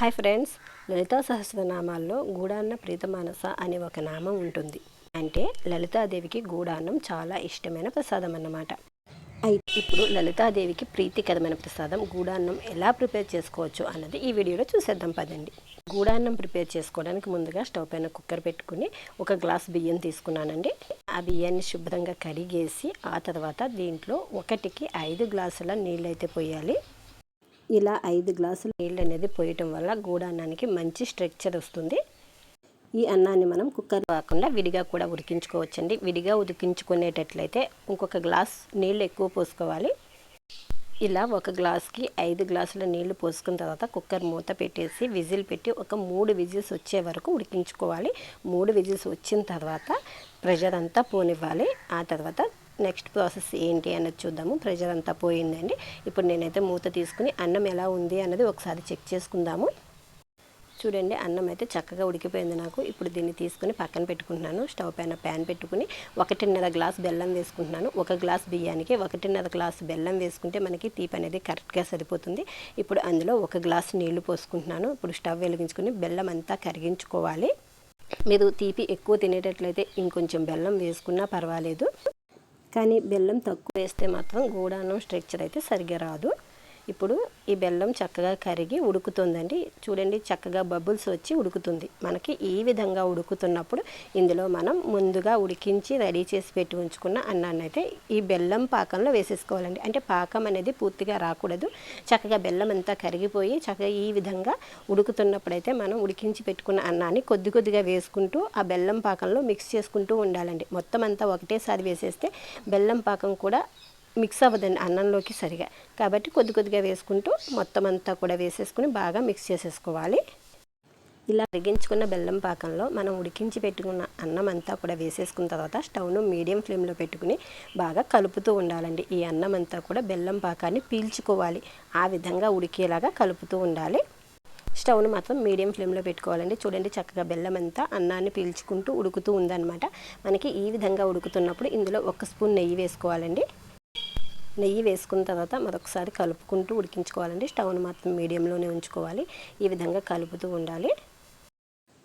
Hi friends Lalitha సహస్రనామాల్లో గూడాన్న ప్రీతమానస అనే ఒక నామం ఉంటుంది. అంటే లలితాదేవికి గూడాన్నం చాలా ఇష్టమైన ప్రసాదం అన్నమాట. అయితే ఇప్పుడు లలితాదేవికి ప్రీతికరమైన ప్రసాదం గూడాన్నం ఎలా ప్రిపేర్ చేసుకోవచ్చు అన్నది ఈ వీడియోలో చూసేద్దాం పదండి. గూడాన్నం ప్రిపేర్ చేసుకోవడానికి ముందుగా స్టవ్ పైన కుక్కర్ పెట్టుకుని ఒక గ్లాస్ బియ్యం తీసుకున్నానండి. ఆ బియ్యాన్ని శుభ్రంగా కడిగేసి ఆ తర్వాత దీంట్లో ఒకటికి ఐదు గ్లాసుల నీళ్ళు అయితే పోయాలి. ఇలా ఐదు గ్లాసుల నీళ్ళు అనేది పోయటం వల్ల గూడాన్నానికి మంచి స్ట్రక్చర్ వస్తుంది. ఈ అన్నాన్ని మనం కుక్కర్ కాకుండా విడిగా కూడా ఉడికించుకోవచ్చండి. విడిగా ఉడికించుకునేటట్లయితే ఇంకొక గ్లాస్ నీళ్ళు ఎక్కువ పోసుకోవాలి. ఇలా ఒక గ్లాస్కి ఐదు గ్లాసుల నీళ్ళు పోసుకున్న తర్వాత కుక్కర్ మూత పెట్టేసి విజిల్ పెట్టి ఒక మూడు విజిల్స్ వచ్చే వరకు ఉడికించుకోవాలి. మూడు విజిల్స్ వచ్చిన తర్వాత ప్రెషర్ అంతా పోనివ్వాలి. ఆ తర్వాత నెక్స్ట్ ప్రాసెస్ ఏంటి అన్నది చూద్దాము. ప్రెషర్ అంతా పోయిందండి. ఇప్పుడు నేనైతే మూత తీసుకుని అన్నం ఎలా ఉంది అన్నది ఒకసారి చెక్ చేసుకుందాము. చూడండి అన్నం అయితే చక్కగా ఉడికిపోయింది నాకు. ఇప్పుడు దీన్ని తీసుకుని పక్కన పెట్టుకుంటున్నాను. స్టవ్ పైన ప్యాన్ పెట్టుకుని ఒకటిన్నర గ్లాస్ బెల్లం వేసుకుంటున్నాను. ఒక గ్లాస్ బియ్యానికి ఒకటిన్నర గ్లాస్ బెల్లం వేసుకుంటే మనకి తీపి అనేది కరెక్ట్గా సరిపోతుంది. ఇప్పుడు అందులో ఒక గ్లాస్ నీళ్ళు పోసుకుంటున్నాను. ఇప్పుడు స్టవ్ వెలిగించుకుని బెల్లం అంతా కరిగించుకోవాలి. మీరు తీపి ఎక్కువ తినేటట్లయితే ఇంకొంచెం బెల్లం వేసుకున్నా పర్వాలేదు. కానీ బెల్లం తక్కువ వేస్తే మాత్రం గూడానం స్ట్రక్చర్ అయితే సరిగ్గా రాదు. ఇప్పుడు ఈ బెల్లం చక్కగా కరిగి ఉడుకుతుందండి. చూడండి చక్కగా బబుల్స్ వచ్చి ఉడుకుతుంది. మనకి ఈ విధంగా ఉడుకుతున్నప్పుడు ఇందులో మనం ముందుగా ఉడికించి రెడీ చేసి పెట్టి ఉంచుకున్న అన్నాన్ని అయితే ఈ బెల్లం పాకంలో వేసేసుకోవాలండి. అంటే పాకం అనేది పూర్తిగా రాకూడదు. చక్కగా బెల్లం అంతా కరిగిపోయి చక్కగా ఈ విధంగా ఉడుకుతున్నప్పుడైతే మనం ఉడికించి పెట్టుకున్న అన్నాన్ని కొద్ది కొద్దిగా వేసుకుంటూ ఆ బెల్లం పాకంలో మిక్స్ చేసుకుంటూ ఉండాలండి. మొత్తం అంతా ఒకటేసారి వేసేస్తే బెల్లం పాకం కూడా మిక్స్ అవ్వదండి అన్నంలోకి సరిగా. కాబట్టి కొద్ది కొద్దిగా వేసుకుంటూ మొత్తం అంతా కూడా వేసేసుకుని బాగా మిక్స్ చేసేసుకోవాలి. ఇలా అరిగించుకున్న బెల్లం పాకంలో మనం ఉడికించి పెట్టుకున్న అన్నం అంతా కూడా వేసేసుకున్న తర్వాత స్టవ్ను మీడియం ఫ్లేమ్లో పెట్టుకుని బాగా కలుపుతూ ఉండాలండి. ఈ అన్నం అంతా కూడా బెల్లం పాకాన్ని పీల్చుకోవాలి. ఆ విధంగా ఉడికేలాగా కలుపుతూ ఉండాలి. స్టవ్ను మాత్రం మీడియం ఫ్లేమ్లో పెట్టుకోవాలండి. చూడండి చక్కగా బెల్లం అంతా అన్నాన్ని పీల్చుకుంటూ ఉడుకుతూ ఉందన్నమాట. మనకి ఈ విధంగా ఉడుకుతున్నప్పుడు ఇందులో ఒక స్పూన్ నెయ్యి వేసుకోవాలండి. నెయ్యి వేసుకున్న తర్వాత మరొకసారి కలుపుకుంటూ ఉడికించుకోవాలండి. స్టవ్ను మాత్రం మీడియంలోనే ఉంచుకోవాలి. ఈ విధంగా కలుపుతూ ఉండాలి.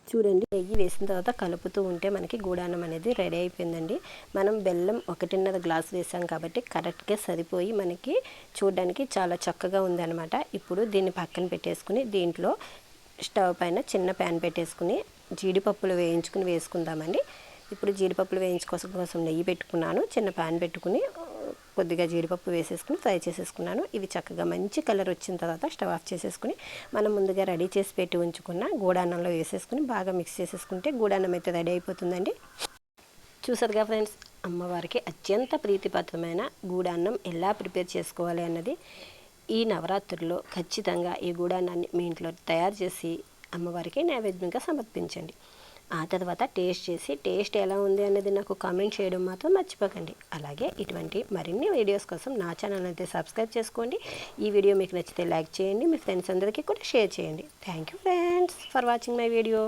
చూడండి నెయ్యి వేసిన తర్వాత కలుపుతూ ఉంటే మనకి గూడానం అనేది రెడీ అయిపోయిందండి. మనం బెల్లం ఒకటిన్నర గ్లాస్ వేసాం కాబట్టి కరెక్ట్గా సరిపోయి మనకి చూడడానికి చాలా చక్కగా ఉందన్నమాట. ఇప్పుడు దీన్ని పక్కన పెట్టేసుకుని దీంట్లో స్టవ్ పైన చిన్న ప్యాన్ పెట్టేసుకుని జీడిపప్పులు వేయించుకుని వేసుకుందామండి. ఇప్పుడు జీడిపప్పులు వేయించుకోసం కోసం నెయ్యి పెట్టుకున్నాను. చిన్న ప్యాన్ పెట్టుకుని కొద్దిగా జీడిపప్పు వేసేసుకుని ఫ్రై చేసేసుకున్నాను. ఇవి చక్కగా మంచి కలర్ వచ్చిన తర్వాత స్టవ్ ఆఫ్ చేసేసుకుని మనం ముందుగా రెడీ చేసి పెట్టి ఉంచుకున్న గూడాన్నంలో వేసేసుకుని బాగా మిక్స్ చేసేసుకుంటే గూడాన్నం అయితే రెడీ అయిపోతుందండి. చూసారుగా ఫ్రెండ్స్ అమ్మవారికి అత్యంత ప్రీతిపాత్రమైన గూడాన్నం ఎలా ప్రిపేర్ చేసుకోవాలి అన్నది ఈ నవరాత్రుల్లో ఖచ్చితంగా ఈ గూడాన్నాన్ని మీ ఇంట్లో తయారు చేసి అమ్మవారికి నైవేద్యంగా సమర్పించండి. ఆ తర్వాత టేస్ట్ చేసి టేస్ట్ ఎలా ఉంది అనేది నాకు కామెంట్ చేయడం మాత్రం మర్చిపోకండి. అలాగే ఇటువంటి మరిన్ని వీడియోస్ కోసం నా ఛానల్ అయితే సబ్స్క్రైబ్ చేసుకోండి. ఈ వీడియో మీకు నచ్చితే లైక్ చేయండి. మీ ఫ్రెండ్స్ అందరికీ కూడా షేర్ చేయండి. Thank you friends for watching my video.